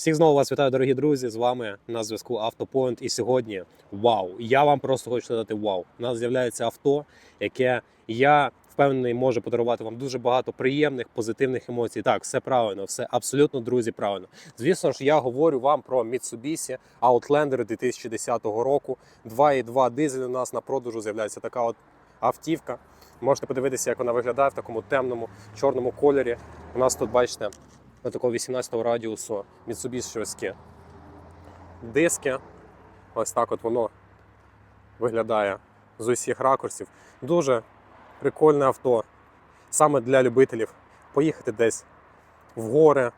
Всіх знову вас вітаю, дорогі друзі. З вами на зв'язку Автопоінт. І сьогодні вау! Я вам просто хочу сказати вау! У нас з'являється авто, яке я впевнений може подарувати вам дуже багато приємних, позитивних емоцій. Так, все правильно, все абсолютно, друзі, правильно. Звісно ж, я говорю вам про Mitsubishi Outlander 2010 року. 2.2 дизель у нас на продажу з'являється така от автівка. Можете подивитися, як вона виглядає в такому темному чорному кольорі. У нас тут, бачите, на такого 18 радіусу Mitsubishi диски. Ось так от воно виглядає з усіх ракурсів. Дуже прикольне авто. Саме для любителів поїхати десь в гори,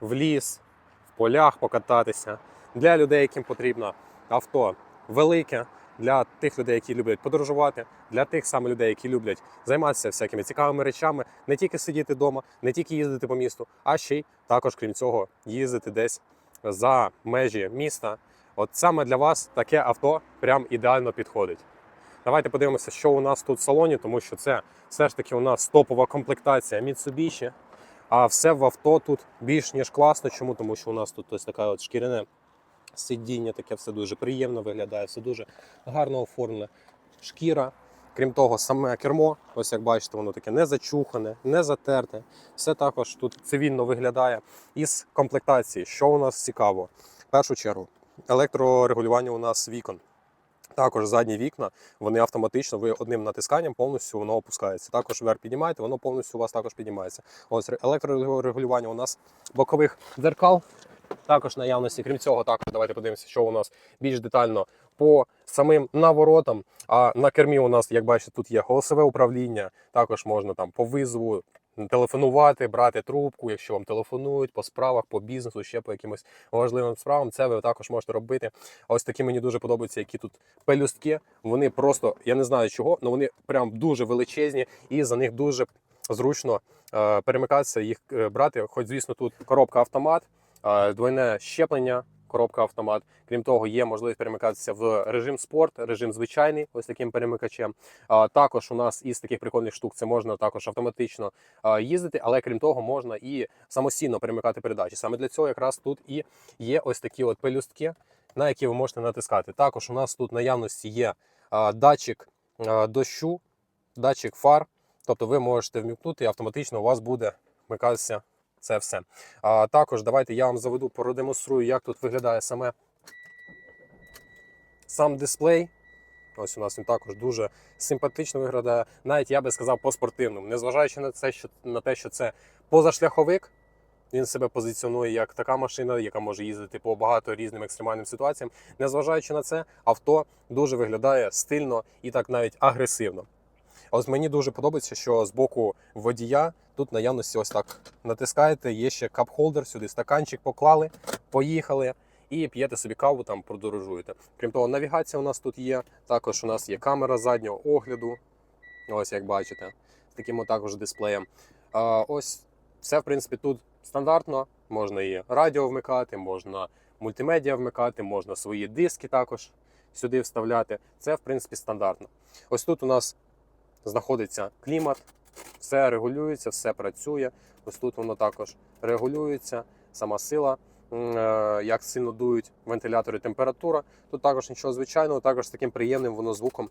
в ліс, в полях покататися. Для людей, яким потрібно авто велике, для тих людей, які люблять подорожувати, для тих саме людей, які люблять займатися всякими цікавими речами, не тільки сидіти вдома, не тільки їздити по місту, а ще й також, крім цього, їздити десь за межі міста. От саме для вас таке авто прям ідеально підходить. Давайте подивимося, що у нас тут в салоні, тому що це все ж таки у нас топова комплектація Mitsubishi. А все в авто тут більш ніж класно. Чому? Тому що у нас тут ось така от шкіряне сидіння, таке все дуже приємно виглядає, все дуже гарно оформлене. Шкіра. Крім того, саме кермо, ось як бачите, воно таке не зачухане, не затерте. Все також тут цивільно виглядає. Із комплектації, що у нас цікаво, в першу чергу, електрорегулювання у нас вікон. Також задні вікна, вони автоматично, ви одним натисканням повністю воно опускається. Також вверх піднімаєте, воно повністю у вас також піднімається. Ось електрорегулювання у нас бокових дзеркал. Також наявності, крім цього, також давайте подивимося, що у нас більш детально по самим наворотам. А на кермі у нас, як бачите, тут є голосове управління. Також можна там по визову телефонувати, брати трубку, якщо вам телефонують по справах, по бізнесу, ще по якимось важливим справам. Це ви також можете робити. Ось такі мені дуже подобаються, які тут пелюстки. Вони просто, я не знаю чого, але вони прям дуже величезні і за них дуже зручно е, перемикатися, їх е, брати. Хоч, звісно, тут коробка автомат, двойне щеплення. Коробка автомат. Крім того, є можливість перемикатися в режим спорт, режим звичайний, ось таким перемикачем. Також у нас із таких прикольних штук це можна також автоматично їздити, але крім того, можна і самостійно перемикати передачі. Саме для цього якраз тут і є ось такі от пелюстки, на які ви можете натискати. Також у нас тут наявності є датчик дощу, датчик фар. Тобто ви можете вмікнути і автоматично у вас буде вмикатися це все. А також давайте я вам заведу, продемонструю, як тут виглядає саме сам дисплей. Ось у нас він також дуже симпатично виглядає. Навіть я би сказав по-спортивному. Незважаючи на це, що на те, що це позашляховик, він себе позиціонує як така машина, яка може їздити по багато різним екстремальним ситуаціям. Незважаючи на це, авто дуже виглядає стильно і так навіть агресивно. Ось мені дуже подобається, що з боку водія тут наявності ось так натискаєте, є ще кап-холдер, сюди стаканчик поклали, поїхали і п'єте собі каву, там подорожуєте. Крім того, навігація у нас тут є. Також у нас є камера заднього огляду. Ось як бачите, з таким також дисплеєм. А, ось все, в принципі, тут стандартно. Можна і радіо вмикати, можна мультимедіа вмикати, можна свої диски також сюди вставляти. Це, в принципі, стандартно. Ось тут у нас знаходиться клімат, все регулюється, все працює. Ось тут воно також регулюється, сама сила, е, як сильно дують вентилятори, температура. Тут також нічого звичайного, також таким приємним воно звуком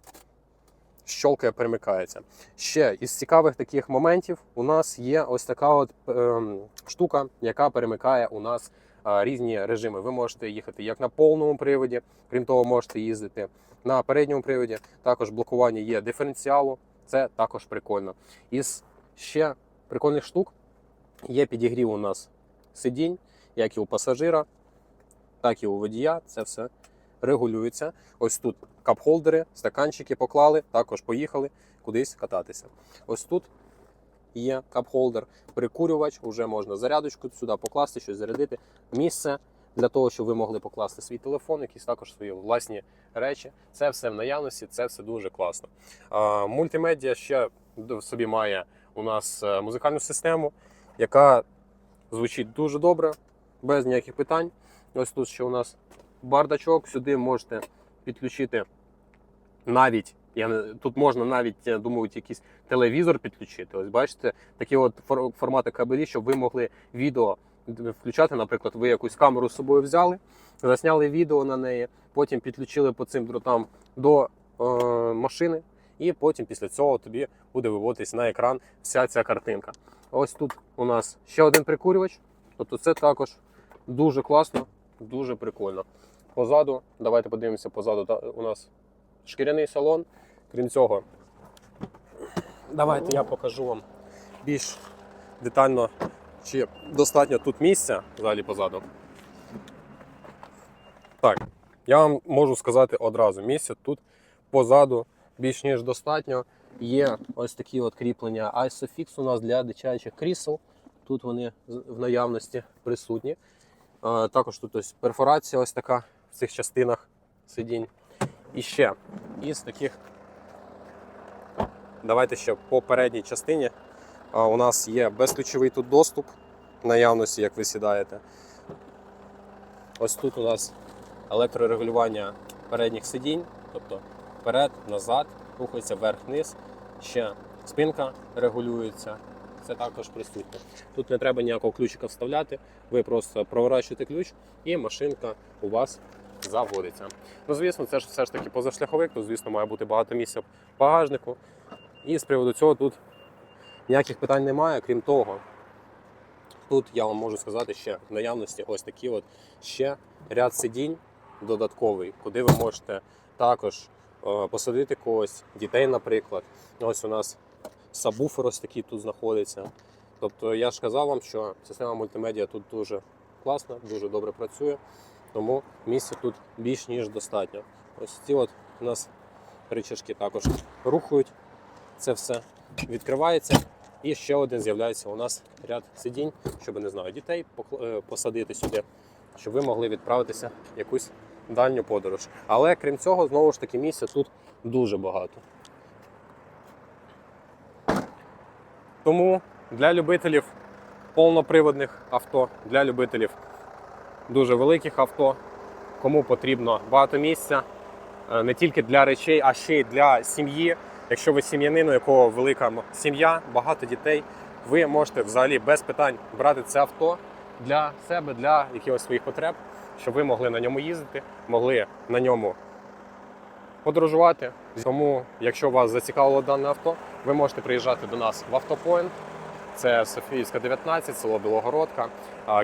щолкає, перемикається. Ще із цікавих таких моментів у нас є ось така от ем, штука, яка перемикає у нас е, різні режими. Ви можете їхати як на повному приводі, крім того, можете їздити на передньому приводі. Також блокування є диференціалу. Це також прикольно. Із ще прикольних штук є підігрів у нас сидінь, як і у пасажира, так і у водія. Це все регулюється. Ось тут кап-холдери, стаканчики поклали, також поїхали кудись кататися. Ось тут є кап-холдер, прикурювач, вже можна зарядочку сюди покласти, щось зарядити. Місце для того, щоб ви могли покласти свій телефон, якісь також свої власні речі. Це все в наявності, це все дуже класно. А, Мультимедіа ще в собі має у нас е, музикальну систему, яка звучить дуже добре, без ніяких питань. Ось тут ще у нас бардачок. Сюди можете підключити навіть. Я тут можна навіть думаю, якийсь телевізор підключити. Ось бачите, такі от фор- формати кабелі, щоб ви могли відео включати, наприклад, ви якусь камеру з собою взяли, засняли відео на неї, потім підключили по цим дротам до е, машини, і потім після цього тобі буде виводитись на екран вся ця картинка. Ось тут у нас ще один прикурювач. Тобто це також дуже класно, дуже прикольно. Позаду, давайте подивимося, позаду у нас шкіряний салон. Крім цього, давайте я покажу вам більш детально, чи достатньо тут місця взагалі позаду. Так, я вам можу сказати одразу: місця тут позаду більш ніж достатньо. Є ось такі от кріплення ISOFIX у нас для дитячих крісел. Тут вони в наявності присутні. Також тут ось перфорація ось така в цих частинах сидінь. І ще із таких. Давайте ще по передній частині. У нас є безключовий тут доступ наявності, як ви сідаєте. Ось тут у нас електрорегулювання передніх сидінь, тобто вперед, назад, рухається вверх-вниз. Ще спинка регулюється. Це також присутнє. Тут не треба ніякого ключика вставляти. Ви просто проворачуєте ключ і машинка у вас заводиться. Ну, звісно, це ж все ж таки позашляховик, то, звісно, має бути багато місця в багажнику. І з приводу цього тут ніяких питань немає. Крім того, тут я вам можу сказати ще в наявності ось такі от ще ряд сидінь додатковий, куди ви можете також е, посадити когось, дітей, наприклад. Ось у нас сабвуфер ось такий тут знаходиться. Тобто я ж казав вам, що система мультимедіа тут дуже класна, дуже добре працює, тому місця тут більш ніж достатньо. Ось ці от у нас ричажки також рухають. Це все відкривається. І ще один з'являється у нас ряд сидінь, щоб не знаю, дітей е, посадити сюди, щоб ви могли відправитися в якусь дальню подорож. Але крім цього, знову ж таки, місця тут дуже багато. Тому для любителів повноприводних авто, для любителів дуже великих авто, кому потрібно багато місця, е, не тільки для речей, а ще й для сім'ї. Якщо ви сім'янин, у якого велика сім'я, багато дітей, ви можете взагалі без питань брати це авто для себе, для якихось своїх потреб, щоб ви могли на ньому їздити, могли на ньому подорожувати. Тому, якщо вас зацікавило дане авто, ви можете приїжджати до нас в Автопоінт. Це Софіївська 19, село Білогородка.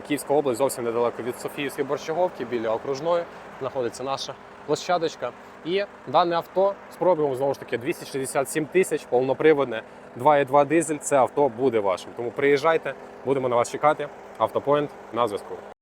Київська область зовсім недалеко від Софіївської борщаговки, біля окружної знаходиться наша площадочка. І дане авто спробуємо знову ж таки 267 тисяч, повноприводне, 2,2 дизель. Це авто буде вашим. Тому приїжджайте, будемо на вас чекати. Автопоінт на зв'язку.